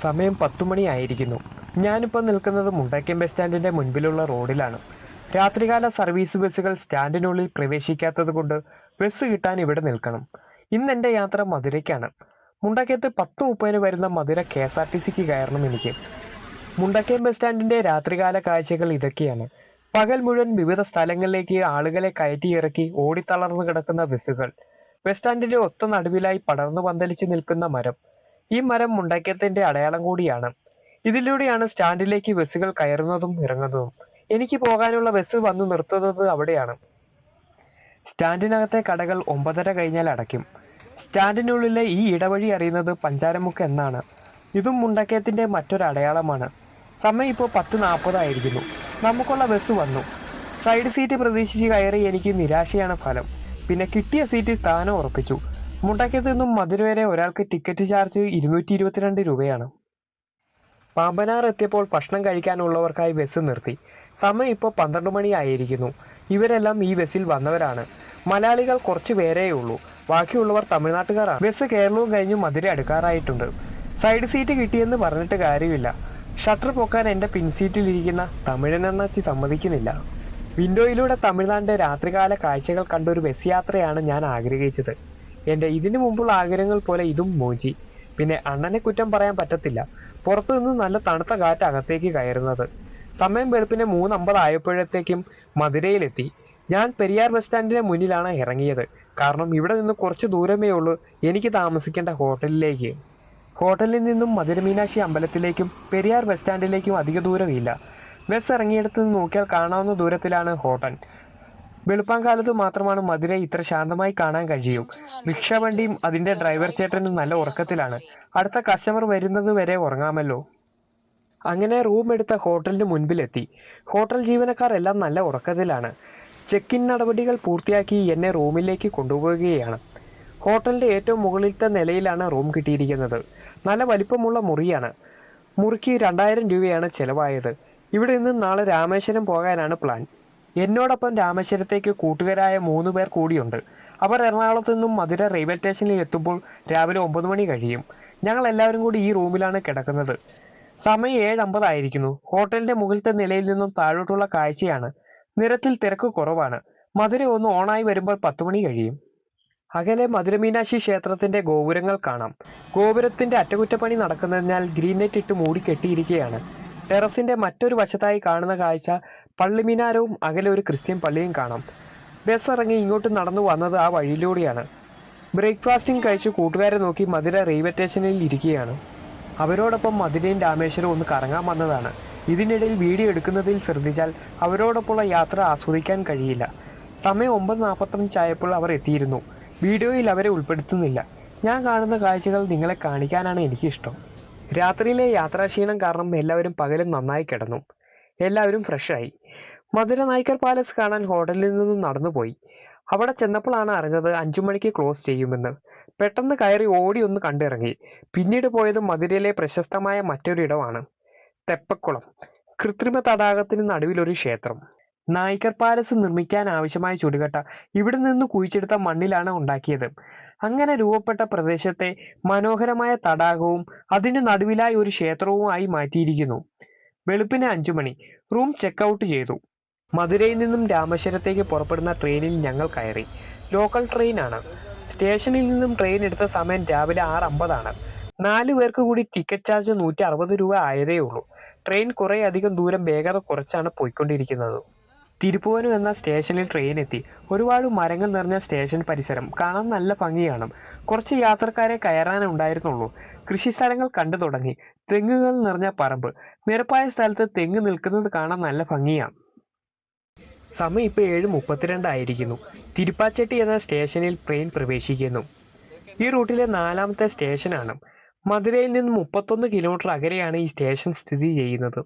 സമയം പത്തു മണിയായിരിക്കുന്നു ഞാനിപ്പോൾ നിൽക്കുന്നത് മുണ്ടക്കയം ബസ് സ്റ്റാൻഡിന്റെ മുൻപിലുള്ള റോഡിലാണ്. രാത്രികാല സർവീസ് ബസ്സുകൾ സ്റ്റാൻഡിനുള്ളിൽ പ്രവേശിക്കാത്തത് കൊണ്ട് ബസ് കിട്ടാൻ ഇവിടെ നിൽക്കണം. ഇന്ന് എന്റെ യാത്ര മധുരയ്ക്കാണ്. മുണ്ടക്കയത്ത് പത്ത് മുപ്പതിന് വരുന്ന Madurai K S R T സിക്ക് കയറണം എനിക്ക്. മുണ്ടക്കയം ബസ് സ്റ്റാൻഡിന്റെ രാത്രികാല കാഴ്ചകൾ ഇതൊക്കെയാണ്. പകൽ മുഴുവൻ വിവിധ സ്ഥലങ്ങളിലേക്ക് ആളുകളെ കയറ്റി ഇറക്കി ഓടിത്തളർന്നു കിടക്കുന്ന ബസ്സുകൾ. ബസ് സ്റ്റാൻഡിന്റെ ഒത്ത നടുവിലായി പടർന്നു പന്തലിച്ച് നിൽക്കുന്ന മരം. ഈ മരം മുണ്ടക്കത്തിന്റെ അടയാളം കൂടിയാണ്. ഇതിലൂടെയാണ് സ്റ്റാൻഡിലേക്ക് ബസ്സുകൾ കയറുന്നതും ഇറങ്ങുന്നതും. എനിക്ക് പോകാനുള്ള ബസ് വന്നു നിർത്തുന്നത് അവിടെയാണ്. സ്റ്റാൻഡിനകത്തെ കടകൾ ഒമ്പതര കഴിഞ്ഞാൽ അടയ്ക്കും. സ്റ്റാൻഡിനുള്ളിലെ ഈ ഇടവഴി അറിയുന്നത് പഞ്ചാരമുക്ക് എന്നാണ്. ഇതും മുണ്ടക്കയത്തിന്റെ മറ്റൊരു അടയാളമാണ്. സമയം ഇപ്പോൾ പത്ത് നാൽപ്പതായിരിക്കുന്നു. നമുക്കുള്ള ബസ് വന്നു. സൈഡ് സീറ്റ് പ്രതീക്ഷിച്ച് കയറി എനിക്ക് നിരാശയാണ് ഫലം. പിന്നെ കിട്ടിയ സീറ്റ് സ്ഥാനം ഉറപ്പിച്ചു. മുണ്ടക്കയത്ത് നിന്നും മധുര വരെ ഒരാൾക്ക് ടിക്കറ്റ് ചാർജ് ഇരുന്നൂറ്റി ഇരുപത്തിരണ്ട് രൂപയാണ്. പാമ്പനാർ എത്തിയപ്പോൾ ഭക്ഷണം കഴിക്കാനുള്ളവർക്കായി ബസ് നിർത്തി. സമയം ഇപ്പോൾ പന്ത്രണ്ട് മണിയായിരിക്കുന്നു. ഇവരെല്ലാം ഈ ബസ്സിൽ വന്നവരാണ്. മലയാളികൾ കുറച്ച് പേരേ ഉള്ളൂ. ബാക്കിയുള്ളവർ തമിഴ്നാട്ടുകാരാണ്. ബസ് കേരളവും കഴിഞ്ഞ് മധുര അടുക്കാറായിട്ടുണ്ട്. സൈഡ് സീറ്റ് കിട്ടിയെന്ന് പറഞ്ഞിട്ട് കാര്യമില്ല. ഷട്ടർ പൊക്കാൻ എന്റെ പിൻസീറ്റിലിരിക്കുന്ന തമിഴനെണ്ണച്ചി സമ്മതിക്കുന്നില്ല. വിൻഡോയിലൂടെ തമിഴ്നാടിന്റെ രാത്രികാല കാഴ്ചകൾ കണ്ട ഒരു ബസ് യാത്രയാണ് ഞാൻ ആഗ്രഹിച്ചത്. എന്റെ ഇതിനു മുമ്പുള്ള ആഗ്രഹങ്ങൾ പോലെ ഇതും മോചി. പിന്നെ അണ്ണനെ കുറ്റം പറയാൻ പറ്റത്തില്ല. പുറത്തുനിന്ന് നല്ല തണുത്ത കാറ്റ് അകത്തേക്ക് കയറുന്നത്. സമയം വെളുപ്പിന് മൂന്നമ്പത് ആയപ്പോഴത്തേക്കും മധുരയിലെത്തി. ഞാൻ പെരിയാർ ബസ് സ്റ്റാൻഡിന്റെ മുന്നിലാണ് ഇറങ്ങിയത്. കാരണം ഇവിടെ നിന്ന് കുറച്ച് ദൂരമേ ഉള്ളൂ. എനിക്ക് താമസിക്കേണ്ട ഹോട്ടലിലേക്ക്. ഹോട്ടലിൽ നിന്നും മധുരമീനാക്ഷി അമ്പലത്തിലേക്കും പെരിയാർ ബസ് സ്റ്റാൻഡിലേക്കും അധിക ദൂരമില്ല. ബസ് ഇറങ്ങിയിടത്ത് നിന്ന് നോക്കിയാൽ കാണാവുന്ന ദൂരത്തിലാണ് ഹോട്ടൽ. വെളുപ്പാങ്കാലത്ത് മാത്രമാണ് മധുര ഇത്ര ശാന്തമായി കാണാൻ കഴിയും. റിക്ഷാവണ്ടിയും അതിന്റെ ഡ്രൈവർ ചേട്ടനും നല്ല ഉറക്കത്തിലാണ്. അടുത്ത കസ്റ്റമർ വരുന്നത് വരെ ഉറങ്ങാമല്ലോ. അങ്ങനെ റൂം എടുത്ത ഹോട്ടലിന് മുൻപിലെത്തി. ഹോട്ടൽ ജീവനക്കാർ എല്ലാം നല്ല ഉറക്കത്തിലാണ്. ചെക്ക് ഇൻ നടപടികൾ പൂർത്തിയാക്കി എന്നെ റൂമിലേക്ക് കൊണ്ടുപോവുകയാണ്. ഹോട്ടലിന്റെ ഏറ്റവും മുകളിലത്തെ നിലയിലാണ് റൂം കിട്ടിയിരിക്കുന്നത്. നല്ല വലിപ്പമുള്ള മുറിയാണ്. മുറിക്ക് രണ്ടായിരം രൂപയാണ് ചെലവായത്. ഇവിടെ നിന്ന് നാളെ രാമേശ്വരം പോകാനാണ് പ്ലാൻ എന്നോടൊപ്പം രാമേശ്വരത്തേക്ക് കൂട്ടുകാരായ മൂന്ന് പേർ കൂടിയുണ്ട്. അവർ എറണാകുളത്ത് നിന്നും മധുര റെയിൽവേ സ്റ്റേഷനിൽ എത്തുമ്പോൾ രാവിലെ ഒമ്പത് മണി കഴിയും. ഞങ്ങൾ എല്ലാവരും കൂടി ഈ റൂമിലാണ് കിടക്കുന്നത്. സമയം ഏഴ് അമ്പതായിരിക്കുന്നു. ഹോട്ടലിന്റെ മുകളിലത്തെ നിലയിൽ നിന്നും താഴോട്ടുള്ള കാഴ്ചയാണ്. നിരത്തിൽ തിരക്ക് കുറവാണ്. മധുര ഒന്ന് ഓണായി വരുമ്പോൾ പത്ത് മണി കഴിയും. അകലെ മധുരമീനാക്ഷി ക്ഷേത്രത്തിന്റെ ഗോപുരങ്ങൾ കാണാം. ഗോപുരത്തിന്റെ അറ്റകുറ്റപ്പണി നടക്കുന്നതിനാൽ ഗ്രീൻ നെറ്റ് ഇട്ട് മൂടി കെട്ടിയിരിക്കുകയാണ്. ടെറസിന്റെ മറ്റൊരു വശത്തായി കാണുന്ന കാഴ്ച പള്ളിമിനാരവും അകലെ ഒരു ക്രിസ്ത്യൻ പള്ളിയും കാണാം. ബസ് ഇറങ്ങി ഇങ്ങോട്ട് നടന്നു വന്നത് ആ വഴിയിലൂടെയാണ്. ബ്രേക്ക്ഫാസ്റ്റിംഗ് കഴിച്ച് കൂട്ടുകാരെ നോക്കി മധുര റെയിൽവേ സ്റ്റേഷനിൽ ഇരിക്കുകയാണ്. അവരോടൊപ്പം മധുരയും രാമേശ്വരവും ഒന്ന് കറങ്ങാൻ വന്നതാണ്. ഇതിനിടയിൽ വീഡിയോ എടുക്കുന്നതിൽ ശ്രദ്ധിച്ചാൽ അവരോടൊപ്പമുള്ള യാത്ര ആസ്വദിക്കാൻ കഴിയില്ല. സമയം ഒമ്പത് നാൽപ്പത്തഞ്ചായപ്പോൾ അവർ എത്തിയിരുന്നു. വീഡിയോയിൽ അവരെ ഉൾപ്പെടുത്തുന്നില്ല. ഞാൻ കാണുന്ന കാഴ്ചകൾ നിങ്ങളെ കാണിക്കാനാണ് എനിക്കിഷ്ടം. രാത്രിയിലെ യാത്രാക്ഷീണം കാരണം എല്ലാവരും പകലും നന്നായി കിടന്നു. എല്ലാവരും ഫ്രഷായി മധുര നായ്ക്കർ പാലസ് കാണാൻ ഹോട്ടലിൽ നിന്നും നടന്നുപോയി. അവിടെ ചെന്നപ്പോഴാണ് അറിഞ്ഞത് അഞ്ചു മണിക്ക് ക്ലോസ് ചെയ്യുമെന്ന്. പെട്ടെന്ന് കയറി ഓടി ഒന്ന് കണ്ടിറങ്ങി. പിന്നീട് പോയത് മധുരയിലെ പ്രശസ്തമായ മറ്റൊരിടമാണ്. തെപ്പക്കുളം. കൃത്രിമ തടാകത്തിന് നടുവിലൊരു ക്ഷേത്രം. നായ്ക്കർ പാലസ് നിർമ്മിക്കാൻ ആവശ്യമായ ചുടുകട്ട ഇവിടെ നിന്ന് കുഴിച്ചെടുത്ത മണ്ണിലാണ് ഉണ്ടാക്കിയത്. അങ്ങനെ രൂപപ്പെട്ട പ്രദേശത്തെ മനോഹരമായ തടാകവും അതിന് നടുവിലായി ഒരു ക്ഷേത്രവുമായി മാറ്റിയിരിക്കുന്നു. വെളുപ്പിന് അഞ്ചു മണി. റൂം ചെക്ക് ഔട്ട് ചെയ്തു. മധുരയിൽ നിന്നും രാമേശ്വരത്തേക്ക് പുറപ്പെടുന്ന ട്രെയിനിൽ ഞങ്ങൾ കയറി. ലോക്കൽ ട്രെയിനാണ്. സ്റ്റേഷനിൽ നിന്നും ട്രെയിൻ എടുത്ത സമയം രാവിലെ ആറ് അമ്പതാണ് നാലു പേർക്ക് കൂടി ടിക്കറ്റ് ചാർജ് നൂറ്റി അറുപത് രൂപ ആയതേ ഉള്ളൂ ട്രെയിൻ കുറേ അധികം ദൂരം വേഗത കുറച്ചാണ് പോയിക്കൊണ്ടിരിക്കുന്നത്. തിരുപ്പുവനം എന്ന സ്റ്റേഷനിൽ ട്രെയിൻ എത്തി. ഒരുപാട് മരങ്ങൾ നിറഞ്ഞ സ്റ്റേഷൻ പരിസരം. കാണാൻ നല്ല ഭംഗിയാണ്. കുറച്ച് യാത്രക്കാരെ കയറാൻ ഉണ്ടായിരുന്നുള്ളൂ. കൃഷി സ്ഥലങ്ങൾ കണ്ടു തുടങ്ങി. തെങ്ങുകൾ നിറഞ്ഞ പറമ്പ്. നിരപ്പായ സ്ഥലത്ത് തെങ്ങ് നിൽക്കുന്നത് കാണാൻ നല്ല ഭംഗിയാണ്. സമയം ഇപ്പോൾ ഏഴ് മുപ്പത്തിരണ്ടായിരിക്കുന്നു തിരുപ്പാച്ചേട്ടി എന്ന സ്റ്റേഷനിൽ ട്രെയിൻ പ്രവേശിക്കുന്നു. ഈ റൂട്ടിലെ നാലാമത്തെ സ്റ്റേഷനാണ്. മധുരയിൽ നിന്ന് മുപ്പത്തൊന്ന് കിലോമീറ്റർ അകലെയാണ് ഈ സ്റ്റേഷൻ സ്ഥിതി ചെയ്യുന്നത്.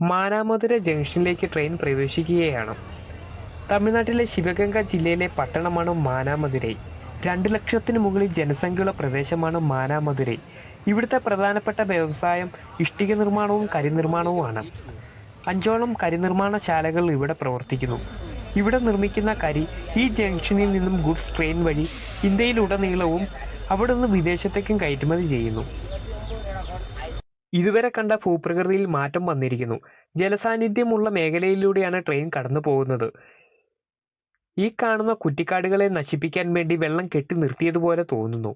മാനാമധുര ജംഗ്ഷനിലേക്ക് ട്രെയിൻ പ്രവേശിക്കുകയാണ്. തമിഴ്നാട്ടിലെ ശിവഗംഗ ജില്ലയിലെ പട്ടണമാണ് മാനാമധുരൈ രണ്ട് ലക്ഷത്തിനു മുകളിൽ ജനസംഖ്യയുള്ള പ്രദേശമാണ് മാനാമധുരൈ ഇവിടുത്തെ പ്രധാനപ്പെട്ട വ്യവസായം ഇഷ്ടിക നിർമ്മാണവും കരിനിർമ്മാണവുമാണ്. അഞ്ചോളം കരിനിർമ്മാണശാലകൾ ഇവിടെ പ്രവർത്തിക്കുന്നു. ഇവിടെ നിർമ്മിക്കുന്ന കരി ഈ ജംഗ്ഷനിൽ നിന്നും ഗുഡ്സ് ട്രെയിൻ വഴി ഇന്ത്യയിലുടനീളവും അവിടെ നിന്ന് വിദേശത്തേക്കും കയറ്റുമതി ചെയ്യുന്നു. ഇതുവരെ കണ്ട ഭൂപ്രകൃതിയിൽ മാറ്റം വന്നിരിക്കുന്നു. ജലസാന്നിധ്യമുള്ള മേഖലയിലൂടെയാണ് ട്രെയിൻ കടന്നു പോകുന്നത്. ഈ കാണുന്ന കുറ്റിക്കാടുകളെ നശിപ്പിക്കാൻ വേണ്ടി വെള്ളം കെട്ടി നിർത്തിയതുപോലെ തോന്നുന്നു.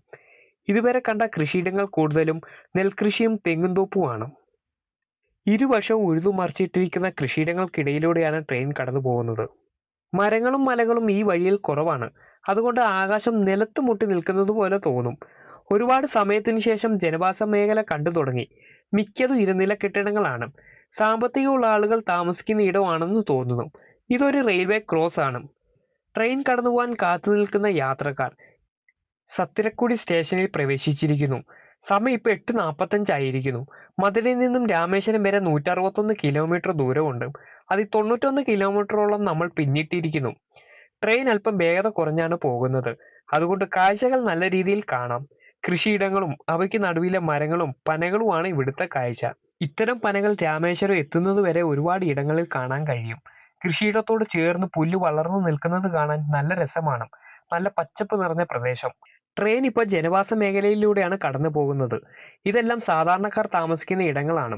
ഇതുവരെ കണ്ട കൃഷിയിടങ്ങൾ കൂടുതലും നെൽകൃഷിയും തെങ്ങുംതോപ്പുമാണ്. ഇരുവശവും ഉഴുതുമറിച്ചിട്ടിരിക്കുന്ന കൃഷിയിടങ്ങൾക്കിടയിലൂടെയാണ് ട്രെയിൻ കടന്നു പോകുന്നത്. മരങ്ങളും മലകളും ഈ വഴിയിൽ കുറവാണ്. അതുകൊണ്ട് ആകാശം നിലത്ത് മുട്ടി നിൽക്കുന്നത് പോലെ തോന്നും. ഒരുപാട് സമയത്തിന് ശേഷം ജനവാസ മേഖല കണ്ടു തുടങ്ങി മിക്കതും ഇരുനില കെട്ടിടങ്ങളാണ്. സാമ്പത്തികമുള്ള ആളുകൾ താമസിക്കുന്ന ഇടമാണെന്ന് തോന്നുന്നു. ഇതൊരു റെയിൽവേ ക്രോസ് ആണ് ട്രെയിൻ കടന്നുപോകാൻ കാത്തു നിൽക്കുന്ന യാത്രക്കാർ സത്തിരക്കുടി സ്റ്റേഷനിൽ പ്രവേശിച്ചിരിക്കുന്നു. സമയം ഇപ്പോൾ എട്ട് നാൽപ്പത്തഞ്ചായിരിക്കുന്നു മധുരയിൽ നിന്നും രാമേശ്വരം വരെ നൂറ്ററുപത്തൊന്ന് കിലോമീറ്റർ ദൂരമുണ്ട്. അതിൽ തൊണ്ണൂറ്റൊന്ന് കിലോമീറ്ററോളം നമ്മൾ പിന്നിട്ടിരിക്കുന്നു. ട്രെയിൻ അല്പം വേഗത കുറഞ്ഞാണ് പോകുന്നത്. അതുകൊണ്ട് കാഴ്ചകൾ നല്ല രീതിയിൽ കാണാം. കൃഷിയിടങ്ങളും അവയ്ക്ക് നടുവിലെ മരങ്ങളും പനകളുമാണ് ഇവിടുത്തെ കാഴ്ച. ഇത്തരം പനകൾ രാമേശ്വരം എത്തുന്നത് വരെ ഒരുപാട് ഇടങ്ങളിൽ കാണാൻ കഴിയും. കൃഷിയിടത്തോട് ചേർന്ന് പുല്ല് വളർന്നു നിൽക്കുന്നത് കാണാൻ നല്ല രസമാണ്. നല്ല പച്ചപ്പ് നിറഞ്ഞ പ്രദേശം. ട്രെയിൻ ഇപ്പോൾ ജനവാസ മേഖലയിലൂടെയാണ് കടന്നു പോകുന്നത്. ഇതെല്ലാം സാധാരണക്കാർ താമസിക്കുന്ന ഇടങ്ങളാണ്.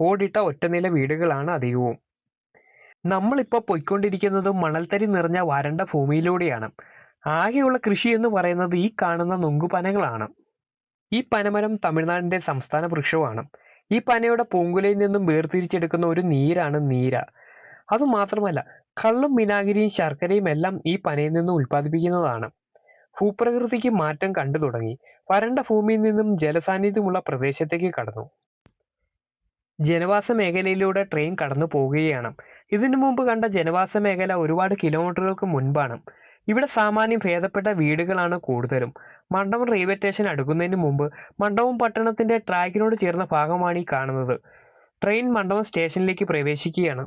ഓടിട്ട ഒറ്റനില വീടുകളാണ് അധികവും. നമ്മളിപ്പോൾ പൊയ്ക്കൊണ്ടിരിക്കുന്നത് മണൽത്തരി നിറഞ്ഞ വരണ്ട ഭൂമിയിലൂടെയാണ്. ആകെയുള്ള കൃഷി എന്ന് പറയുന്നത് ഈ കാണുന്ന നൊങ്കുപനകളാണ്. ഈ പനമരം തമിഴ്നാടിന്റെ സംസ്ഥാന വൃക്ഷമാണ്. ഈ പനയുടെ പൂങ്കുലയിൽ നിന്നും വേർതിരിച്ചെടുക്കുന്ന ഒരു നീരാണ് നീര. അതുമാത്രമല്ല കള്ളും വിനാഗിരിയും ശർക്കരയും എല്ലാം ഈ പനയിൽ നിന്നും ഉൽപ്പാദിപ്പിക്കുന്നതാണ്. ഭൂപ്രകൃതിക്ക് മാറ്റം കണ്ടു തുടങ്ങി. വരണ്ട ഭൂമിയിൽ നിന്നും ജലസാന്നിധ്യമുള്ള പ്രദേശത്തേക്ക് കടന്നു. ജനവാസ മേഖലയിലൂടെ ട്രെയിൻ കടന്നു പോവുകയാണ്. ഇതിനു മുമ്പ് കണ്ട ജനവാസ മേഖല ഒരുപാട് കിലോമീറ്ററുകൾക്ക് മുൻപാണ്. ഇവിടെ സാമാന്യം ഭേദപ്പെട്ട വീടുകളാണ് കൂടുതലും. മണ്ഡപം റെയിൽവേ സ്റ്റേഷൻ അടുക്കുന്നതിന് മുമ്പ് മണ്ഡപം പട്ടണത്തിന്റെ ട്രാക്കിനോട് ചേർന്ന ഭാഗമാണ് ഈ കാണുന്നത്. ട്രെയിൻ മണ്ഡപം സ്റ്റേഷനിലേക്ക് പ്രവേശിക്കുകയാണ്.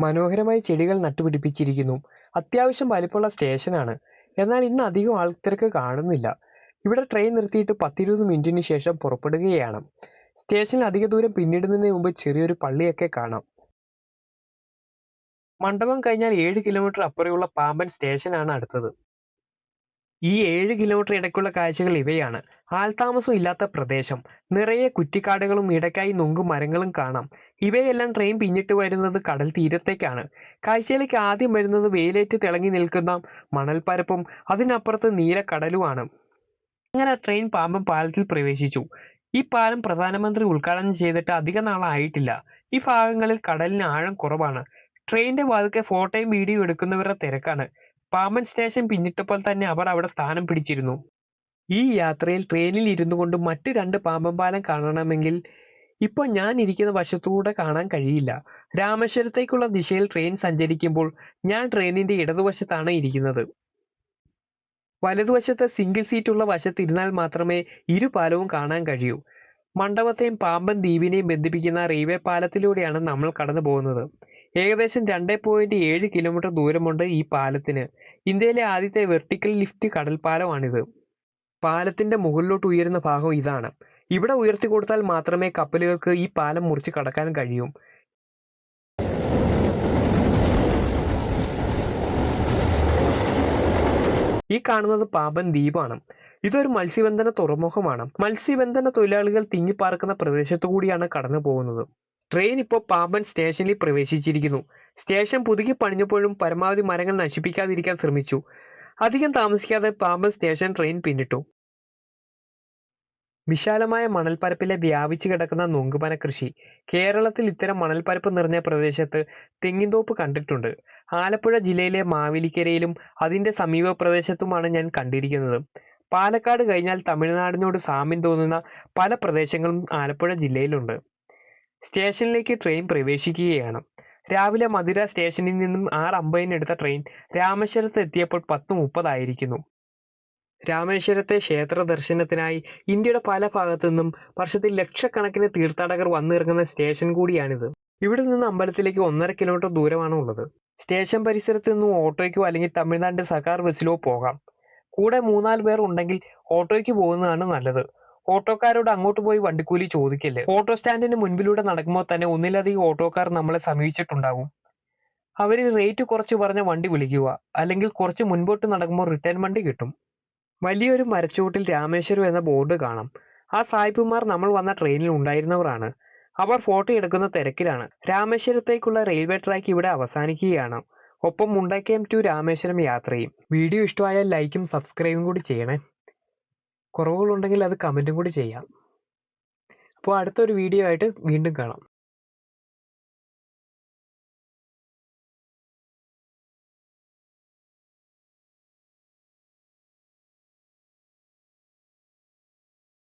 മനോഹരമായി ചെടികൾ നട്ടുപിടിപ്പിച്ചിരിക്കുന്നു. അത്യാവശ്യം വലിപ്പമുള്ള സ്റ്റേഷനാണ് എന്നാൽ ഇന്ന് അധികം ആൾത്തിരക്ക് കാണുന്നില്ല. ഇവിടെ ട്രെയിൻ നിർത്തിയിട്ട് പത്തിരുപത് മിനിറ്റിന് ശേഷം പുറപ്പെടുകയാണ്. സ്റ്റേഷനിൽ അധിക ദൂരം പിന്നിടുന്നതിന് മുമ്പ് ചെറിയൊരു പള്ളിയൊക്കെ കാണാം. മണ്ഡപം കഴിഞ്ഞാൽ ഏഴ് കിലോമീറ്റർ അപ്പുറെയുള്ള പാമ്പൻ സ്റ്റേഷനാണ് അടുത്തത്. ഈ ഏഴ് കിലോമീറ്റർ ഇടയ്ക്കുള്ള കാഴ്ചകൾ ഇവയാണ്. ആൾതാമസം ഇല്ലാത്ത പ്രദേശം. നിറയെ കുറ്റിക്കാടുകളും ഇടയ്ക്കായി നുങ്കും മരങ്ങളും കാണാം. ഇവയെല്ലാം ട്രെയിൻ പിന്നിട്ട് വരുന്നത് കടൽ തീരത്തേക്കാണ്. കാഴ്ചയിലേക്ക് ആദ്യം വരുന്നത് വെയിലേറ്റ് തിളങ്ങി നിൽക്കുന്ന മണൽപ്പരപ്പും അതിനപ്പുറത്ത് നീലക്കടലുമാണ് അങ്ങനെ ട്രെയിൻ പാമ്പൻ പാലത്തിൽ പ്രവേശിച്ചു. ഈ പാലം പ്രധാനമന്ത്രി ഉദ്ഘാടനം ചെയ്തിട്ട് അധിക നാളായിട്ടില്ല. ഈ ഭാഗങ്ങളിൽ കടലിന് ആഴം കുറവാണ്. ട്രെയിനിന്റെ വാതിക്കെ ഫോട്ടോയും വീഡിയോ എടുക്കുന്നവരുടെ തിരക്കാണ്. പാമ്പൻ സ്റ്റേഷൻ പിന്നിട്ടപ്പോൾ തന്നെ അവർ അവിടെ സ്ഥാനം പിടിച്ചിരുന്നു. ഈ യാത്രയിൽ ട്രെയിനിൽ ഇരുന്നു കൊണ്ട് മറ്റ് രണ്ട് പാമ്പൻ പാലം കാണണമെങ്കിൽ ഇപ്പോൾ ഞാൻ ഇരിക്കുന്ന വശത്തൂടെ കാണാൻ കഴിയില്ല. രാമേശ്വരത്തേക്കുള്ള ദിശയിൽ ട്രെയിൻ സഞ്ചരിക്കുമ്പോൾ ഞാൻ ട്രെയിനിന്റെ ഇടതുവശത്താണ് ഇരിക്കുന്നത്. വലതുവശത്ത് സിംഗിൾ സീറ്റുള്ള വശത്തിരുന്നാൽ മാത്രമേ ഇരു പാലവും കാണാൻ കഴിയൂ. മണ്ഡപത്തെയും പാമ്പൻ ദ്വീപിനെയും ബന്ധിപ്പിക്കുന്ന റെയിൽവേ പാലത്തിലൂടെയാണ് നമ്മൾ കടന്നു പോകുന്നത് ഏകദേശം രണ്ട് പോയിന്റ് ഏഴ് കിലോമീറ്റർ ദൂരമുണ്ട് ഈ പാലത്തിന്. ഇന്ത്യയിലെ ആദ്യത്തെ വെർട്ടിക്കൽ ലിഫ്റ്റ് കടൽപ്പാലമാണിത്. പാലത്തിന്റെ മുകളിലോട്ട് ഉയരുന്ന ഭാഗം ഇതാണ്. ഇവിടെ ഉയർത്തി കൊടുത്താൽ മാത്രമേ കപ്പലുകൾക്ക് ഈ പാലം മുറിച്ച് കടക്കാൻ കഴിയൂ. ഈ കാണുന്നത് പാമ്പൻ ദ്വീപാണ്. ഇതൊരു മത്സ്യബന്ധന തുറമുഖമാണ്. മത്സ്യബന്ധന തൊഴിലാളികൾ തിങ്ങിപ്പാർക്കുന്ന പ്രദേശത്തു കൂടിയാണ് കടന്നു പോകുന്നത് ട്രെയിൻ ഇപ്പോൾ പാമ്പൻ സ്റ്റേഷനിൽ പ്രവേശിച്ചിരിക്കുന്നു. സ്റ്റേഷൻ പുതുക്കി പണിഞ്ഞപ്പോഴും പരമാവധി മരങ്ങൾ നശിപ്പിക്കാതിരിക്കാൻ ശ്രമിച്ചു. അധികം താമസിക്കാതെ പാമ്പൻ സ്റ്റേഷൻ ട്രെയിൻ പിന്നിട്ടു. വിശാലമായ മണൽപ്പരപ്പിലെ വ്യാപിച്ചു കിടക്കുന്ന നൊങ്കുപന കൃഷി. കേരളത്തിൽ ഇത്തരം മണൽപ്പരപ്പ് നിറഞ്ഞ പ്രദേശത്ത് തെങ്ങിൻതോപ്പ് കണ്ടിട്ടുണ്ട്. ആലപ്പുഴ ജില്ലയിലെ മാവേലിക്കരയിലും അതിന്റെ സമീപ പ്രദേശത്തുമാണ് ഞാൻ കണ്ടിരിക്കുന്നത്. പാലക്കാട് കഴിഞ്ഞാൽ തമിഴ്നാടിനോട് സാമ്യം തോന്നുന്ന പല പ്രദേശങ്ങളും ആലപ്പുഴ ജില്ലയിലുണ്ട്. സ്റ്റേഷനിലേക്ക് ട്രെയിൻ പ്രവേശിക്കുകയാണ്. രാവിലെ മധുര സ്റ്റേഷനിൽ നിന്നും ആറ് അമ്പതിന് എടുത്ത ട്രെയിൻ രാമേശ്വരത്ത് എത്തിയപ്പോൾ പത്ത് മുപ്പതായിരിക്കുന്നു രാമേശ്വരത്തെ ക്ഷേത്ര ദർശനത്തിനായി ഇന്ത്യയുടെ പല ഭാഗത്തു നിന്നും വർഷത്തിൽ ലക്ഷക്കണക്കിന് തീർത്ഥാടകർ വന്നിറങ്ങുന്ന സ്റ്റേഷൻ കൂടിയാണിത്. ഇവിടെ നിന്ന് അമ്പലത്തിലേക്ക് ഒന്നര കിലോമീറ്റർ ദൂരമാണ് ഉള്ളത്. സ്റ്റേഷൻ പരിസരത്ത് നിന്നും ഓട്ടോയ്ക്കോ അല്ലെങ്കിൽ തമിഴ്നാടിന്റെ സർക്കാർ ബസ്സിലോ പോകാം. കൂടെ മൂന്നാൽ പേർ ഉണ്ടെങ്കിൽ ഓട്ടോയ്ക്ക് പോകുന്നതാണ് നല്ലത്. ഓട്ടോക്കാരോട് അങ്ങോട്ട് പോയി വണ്ടിക്കൂലി ചോദിക്കില്ല? ഓട്ടോ സ്റ്റാൻഡിന് മുൻപിലൂടെ നടക്കുമ്പോൾ തന്നെ ഒന്നിലധികം ഓട്ടോക്കാർ നമ്മളെ സമീപിച്ചിട്ടുണ്ടാവും. അവർ റേറ്റ് കുറച്ച് പറഞ്ഞ വണ്ടി വിളിക്കുക. അല്ലെങ്കിൽ കുറച്ച് മുൻപോട്ട് നടക്കുമ്പോൾ റിട്ടേൺ വണ്ടി കിട്ടും. വലിയൊരു മരച്ചുവട്ടിൽ രാമേശ്വരം എന്ന ബോർഡ് കാണാം. ആ സായിപ്പുമാർ നമ്മൾ വന്ന ട്രെയിനിൽ ഉണ്ടായിരുന്നവരാണ്. അവർ ഫോട്ടോ എടുക്കുന്ന തിരക്കിലാണ്. രാമേശ്വരത്തേക്കുള്ള റെയിൽവേ ട്രാക്ക് ഇവിടെ അവസാനിക്കുകയാണ്. ഒപ്പം മുണ്ടക്കയം ടു രാമേശ്വരം യാത്രയും. വീഡിയോ ഇഷ്ടമായാൽ ലൈക്കും സബ്സ്ക്രൈബും കൂടി ചെയ്യണേ. കുറവുകളുണ്ടെങ്കിൽ അത് കമന്റും കൂടി ചെയ്യാം. അപ്പോൾ അടുത്തൊരു വീഡിയോ ആയിട്ട് വീണ്ടും കാണാം.